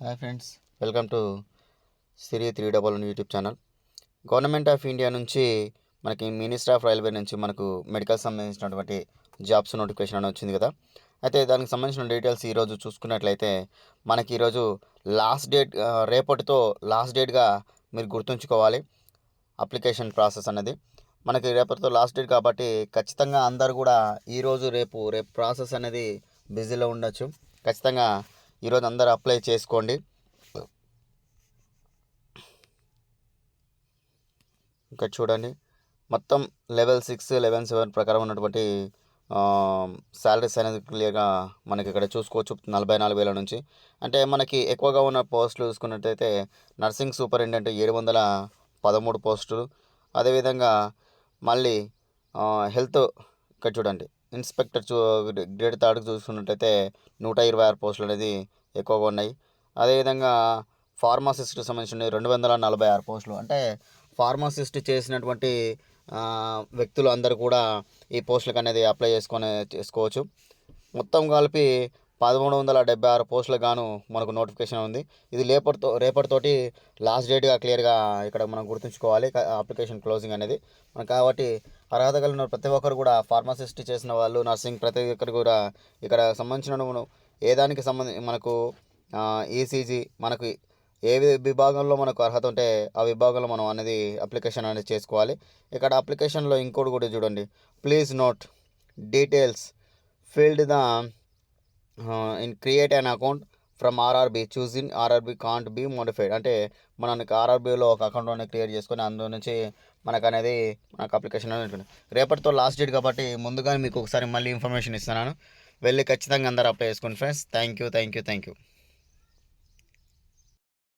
Hi friends welcome to Siri three double one YouTube channel government of India నుంచి మనకి minister of railway నుంచి మనకు medical సంబంధించినటువంటి jobs notification అని వచ్చింది కదా. అయితే దానికి సంబంధించిన డీటెయిల్స్ ఈరోజు చూసుకున్నట్లయితే మనకి ఈరోజు లాస్ట్ డేట్ రేపటితో లాస్ట్ డేట్గా మీరు గుర్తుంచుకోవాలి అప్లికేషన్ ప్రాసెస్ అనేది. మనకి రేపటితో లాస్ట్ డేట్ కాబట్టి ఖచ్చితంగా అందరు కూడా ఈరోజు రేపు రేపు ప్రాసెస్ అనేది బిజీలో ఉండొచ్చు. ఖచ్చితంగా ఈరోజు అందరు అప్లై చేసుకోండి. ఇంకా చూడండి. మొత్తం లెవెల్ సిక్స్ లెవెన్ సెవెన్ ప్రకారం ఉన్నటువంటి శాలరీస్ అనేది క్లియర్గా మనకి ఇక్కడ చూసుకోవచ్చు. నలభై నాలుగు వేల నుంచి. అంటే మనకి ఎక్కువగా ఉన్న పోస్టులు చూసుకున్నట్టయితే నర్సింగ్ సూపరింటెండెంట్ ఏడు వందల పదమూడు పోస్టులు. అదేవిధంగా మళ్ళీ హెల్త్ ఇక్కడ చూడండి. ఇన్స్పెక్టర్ చూ గ్రేడ్ థర్డ్కి చూసుకున్నట్టయితే నూట ఇరవై ఆరు పోస్టులు అనేది ఎక్కువగా ఉన్నాయి. అదేవిధంగా ఫార్మాసిస్ట్కి సంబంధించిన రెండు వందల నలభై ఆరు పోస్టులు. అంటే ఫార్మాసిస్ట్ చేసినటువంటి వ్యక్తులు అందరూ కూడా ఈ పోస్టులకు అనేది అప్లై చేసుకొని చేసుకోవచ్చు. మొత్తం కలిపి పదమూడు వందల డెబ్బై ఆరు పోస్టులకు గాను మనకు నోటిఫికేషన్ ఉంది. ఇది రేపటితో రేపటితోటి లాస్ట్ డేట్గా క్లియర్గా ఇక్కడ మనం గుర్తుంచుకోవాలి. అప్లికేషన్ క్లోజింగ్ అనేది. మనకు కాబట్టి అర్హత కలిగిన ప్రతి ఒక్కరు కూడా ఫార్మసిస్ట్ చేసిన వాళ్ళు నర్సింగ్ ప్రతి ఒక్కరు కూడా ఇక్కడ సంబంధించిన ఏ దానికి సంబంధించి మనకు ఈసీజీ మనకు ఏ విభాగంలో మనకు అర్హత ఉంటే ఆ విభాగంలో మనం అనేది అప్లికేషన్ అనేది చేసుకోవాలి. ఇక్కడ అప్లికేషన్లో ఇంకోటి కూడా చూడండి. Please note details. Field the in create an account from RRB choose in RRB can't be modified అంటే మనకి ఆర్ఆర్బిలో ఒక అకౌంట్ అనేది క్రియేట్ చేసుకొని అందులో నుంచి మనకు అనేది మనకు అప్లికేషన్ అనేది ఉంటుంది. రేపటితో లాస్ట్ డేట్ కాబట్టి ముందుగా మీకు ఒకసారి మళ్ళీ ఇన్ఫర్మేషన్ ఇస్తున్నాను. వెళ్ళి ఖచ్చితంగా అందరూ అప్లై చేసుకోండి friends thank you thank you thank you